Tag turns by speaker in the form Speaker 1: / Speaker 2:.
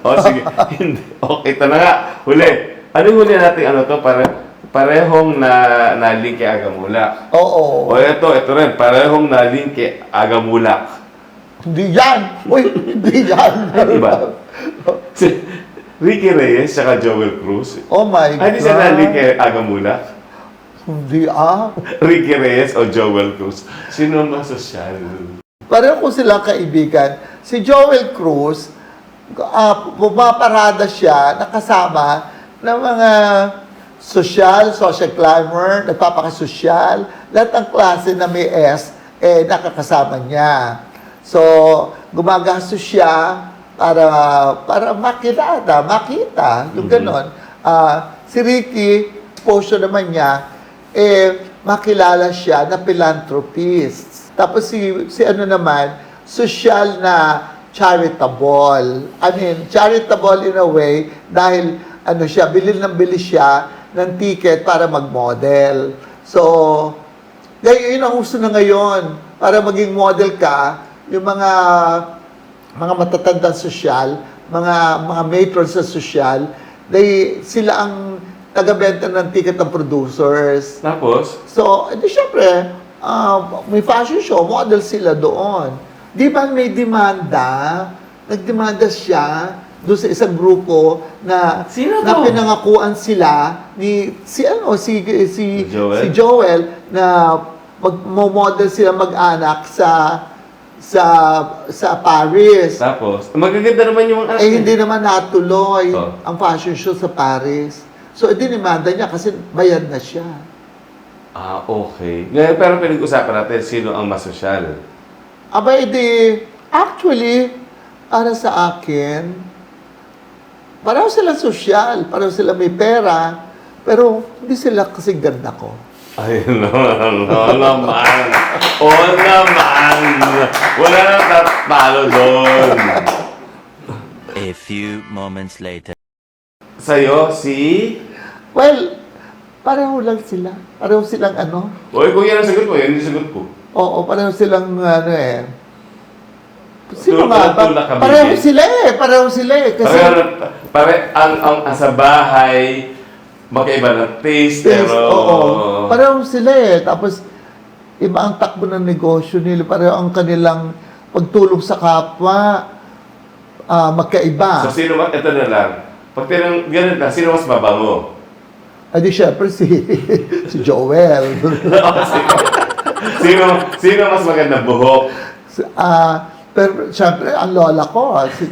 Speaker 1: O sige, hindi. Okay, ito na nga. Huli. Ano huli natin ano to? Pare, parehong na, na link kay Agamulak.
Speaker 2: Oo.
Speaker 1: O ito, ito rin. Parehong na link kay Agamulak.
Speaker 2: Hindi yan. Uy, hindi yan.
Speaker 1: Ay, iba. Si Ricky Reyes saka Joel Cruz.
Speaker 2: Oh my God.
Speaker 1: siya na link kay Agamulak.
Speaker 2: Hindi ah.
Speaker 1: Ricky Reyes o Joel Cruz. Sino ang masosyal?
Speaker 2: Pareho ko silang kaibigan. Si Joel Cruz, uh, pumaparada siya, nakasama ng mga social, social climber, nagpapakasosyal, lahat ng klase na may S, eh, nakakasama niya. So, gumagastos siya para para makilala, makita, yung ganon. Ah, si Ricky, posyo naman niya, eh, makilala siya na philanthropist. Tapos si, si ano naman, social na charitable. I mean, charitable in a way dahil ano siya, bilil ng bilil siya ng ticket para mag-model. So, yun ang uso na ngayon. Para maging model ka, yung mga mga matatandang sosyal, mga mga matrons sa sosyal, they, sila ang taga-benta ng ticket ng producers.
Speaker 1: Tapos,
Speaker 2: So, edi syempre, ah, may fashion show, model sila doon. Di ba may demanda? Nagdemanda siya doon sa isang grupo na
Speaker 1: Sino
Speaker 2: na
Speaker 1: to?
Speaker 2: pinangakuan sila ni si ano si si
Speaker 1: Joel?
Speaker 2: si Joel na mag-model sila mag-anak sa sa sa Paris.
Speaker 1: tapos, magaganda naman yung mga
Speaker 2: Eh, hindi naman natuloy
Speaker 1: Oh.
Speaker 2: ang fashion show sa Paris. So, dinimanda niya kasi bayad na siya.
Speaker 1: Ah, okay. Ngayon, pero pinag-usapan natin sino ang masosyal.
Speaker 2: Abay, di, actually, para sa akin, pareho sila sosyal, pareho sila may pera, pero hindi sila kasi ganda ko.
Speaker 1: Ay, no, no naman. Oo naman. Wala nang tatalo doon.
Speaker 3: A few moments later.
Speaker 1: Sa'yo, si...
Speaker 2: Well, pareho lang sila. Pareho silang ano.
Speaker 1: Uy, kung yan ang sagot mo, yan yung sagot ko.
Speaker 2: Oo, pareho silang ano eh. Sino nga ba?
Speaker 1: tulad kami
Speaker 2: Pareho
Speaker 1: din.
Speaker 2: sila eh. Pareho sila eh. Kasi,
Speaker 1: Pare, pare, ang, ang, ang sa bahay, magkaiba ng taste, pero...
Speaker 2: oo. Pareho sila eh. Tapos, iba ang takbo ng negosyo nila. Pareho ang kanilang pagtulong sa kapwa. ah magkaiba.
Speaker 1: So, sino mas... Ito na lang. Pag tinang, ganun na, sino mas mabango?
Speaker 2: Adi syempre si, si Joel.
Speaker 1: sino, sino mas maganda buhok?
Speaker 2: Ah, pero syempre, ang lola ko, ah, si